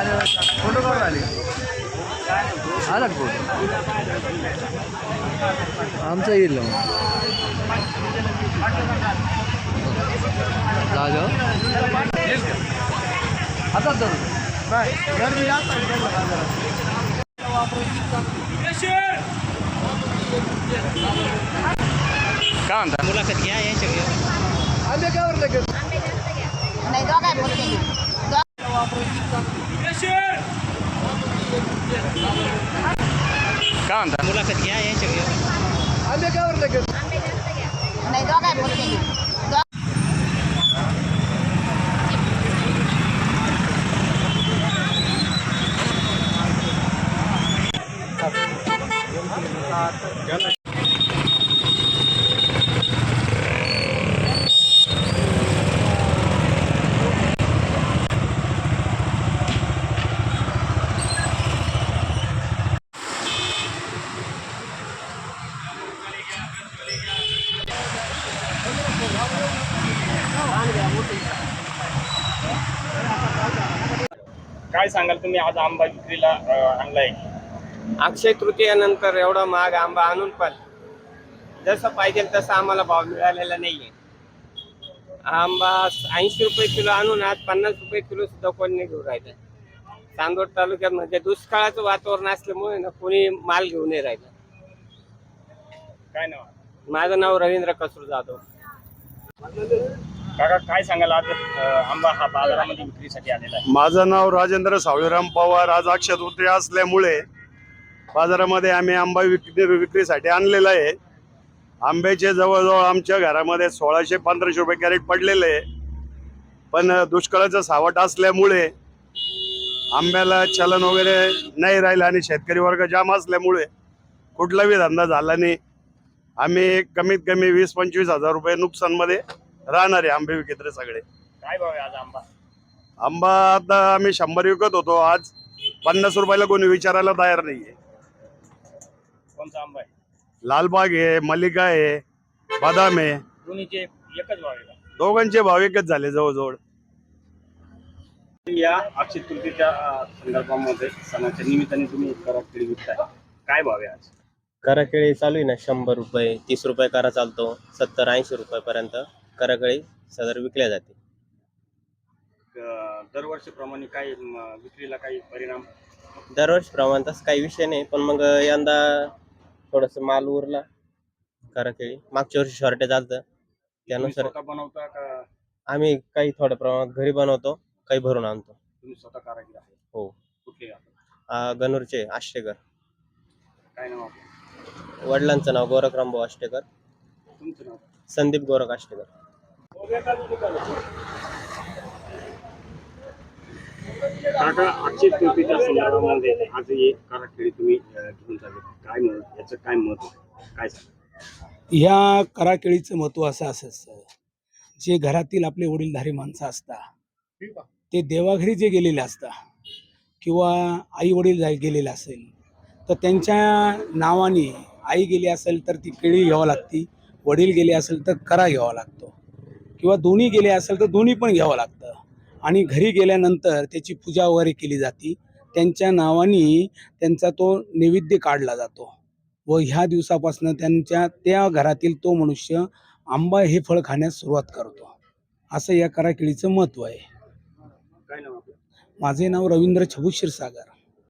आले. फोटो काढून आले आला फोटो? आमचा येईल जागा आता तर. नाही गर्दी जास्त. काय म्हणता? मुलाखत घ्या यांच्या आंबे काय नाही काय म्हणता मुलाखत घ्या यांच्या आंबे काय नाही दोघाय काय सांगाल तुम्ही? आज आंबा विक्रीला आणलाय. अक्षय तृतीयानंतर एवढा महाग आंबा आणून पण जसं पाहिजे तसा आम्हाला भाव मिळालेला नाहीये. आंबा ऐंशी रुपये किलो आणून आज पन्नास रुपये किलो सुद्धा कोणी नाही घेऊन राहिलं. चांदोड तालुक्यात म्हणजे दुष्काळाचं वातावरण असल्यामुळे ना कोणी माल घेऊन नाही राहिलं. काय नाव? माझं नाव रवींद्र कसरू जाधव. काका काय सांगाल आज आंबा हा बाजारामध्ये विक्रीसाठी आलेला आहे? माझं नाव राजेंद्र सावळीराम पवार. आज अक्षय तृतीया असल्यामुळे बाजारामध्ये आम्ही आंबा विक्री विक्रीसाठी आणलेला आहे. आंब्याचे जवळजवळ आमच्या घरामध्ये सोळाशे पंधराशे रुपये कॅरेट पडलेले आहे. पण दुष्काळाचं सावट असल्यामुळे आंब्याला चलन वगैरे नाही राहिलं आणि शेतकरी वर्ग जाम असल्यामुळे कुठलाही धंदा झाला नाही. आम्ही कमीत कमी वीस पंचवीस हजार रुपये नुकसानमध्ये राहणार आहे आंबे विक्रेते सगळे. काय भाव आहे आज आंबा? आंबा आता आम्ही शंभर विकत होतो. आज पन्नास रुपयाला कोणी विचारायला तयार नाहीये. कोणता आंबा आहे? लालबाग आहे मल्लिका आहे बदाम आहे. दोन्हीचे एकच भाव आहे का? दोघांचे भाव एकच झाले जवळजवळ. या अक्षय तृतीच्या अं, संदर्भामध्ये सणाच्या निमित्ताने तुम्ही केळी विकताय. काय भाव आहे आज? कराकेळी चालू आहे ना शंभर रुपये तीस रुपये करा चालतो सत्तर ऐंशी रुपयापर्यंत कराकेळी सदर विकल्या जाते. अं, दरवर्षीप्रमाणे काही म, विक्रीला काही परिणाम? दरवर्षीप्रमाणे तसं काही विषय नाही पण मग यंदा थोडंसं माल उरला कराकेळी मागच्या वर्षी शॉर्टेज आलं तुम्ही त्यानुसार स्वतः बनवता का? आम्ही काही थोड्या प्रमाणात घरी बनवतो काही भरून आणतो. तुम्ही स्वतः कारागीर आहे? हो. कुठले आपण? आ, गणूरचे आष्टेकर. काय नाव आपलं? वडिलांचं नाव गोरखराम भाऊ आष्टेकर. तुमचं नाव? संदीप गोरख आष्टेकर. काका अक्षय टोपीच्या संदर्भामध्ये आज एक काराखेळी तुम्ही घेऊन चालले. काय मत याचं काय महत्त्व काय ह्या कराकेळीचं महत्त्व असं असं जे घरातील आपले वडीलधारी माणसं असतात ते देवाघरी जे गेलेले असतात किंवा आई वडील गेलेले असेल तर त्यांच्या नावाने आई गेली असेल तर ती केळी घ्यावं लागती वडील गेले असेल तर करा घ्यावा लागतो. किंवा दोन्ही गेले असेल तर दोन्ही पण घ्यावं लागतं. आणि घरी गेल्यानंतर त्याची पूजा वगैरे केली जाते. त्यांच्या नावाने त्यांचा तो नैवेद्य काढला जातो. व ह्या दिवसापासून त्यांच्या त्या घरातील तो मनुष्य आंबा हे फळ खाण्यास सुरुवात करतो. असं या कराकिळीचं महत्त्व आहे. काय नाव आपलं? माझे नाव रवींद्र छबू क्षीरसागर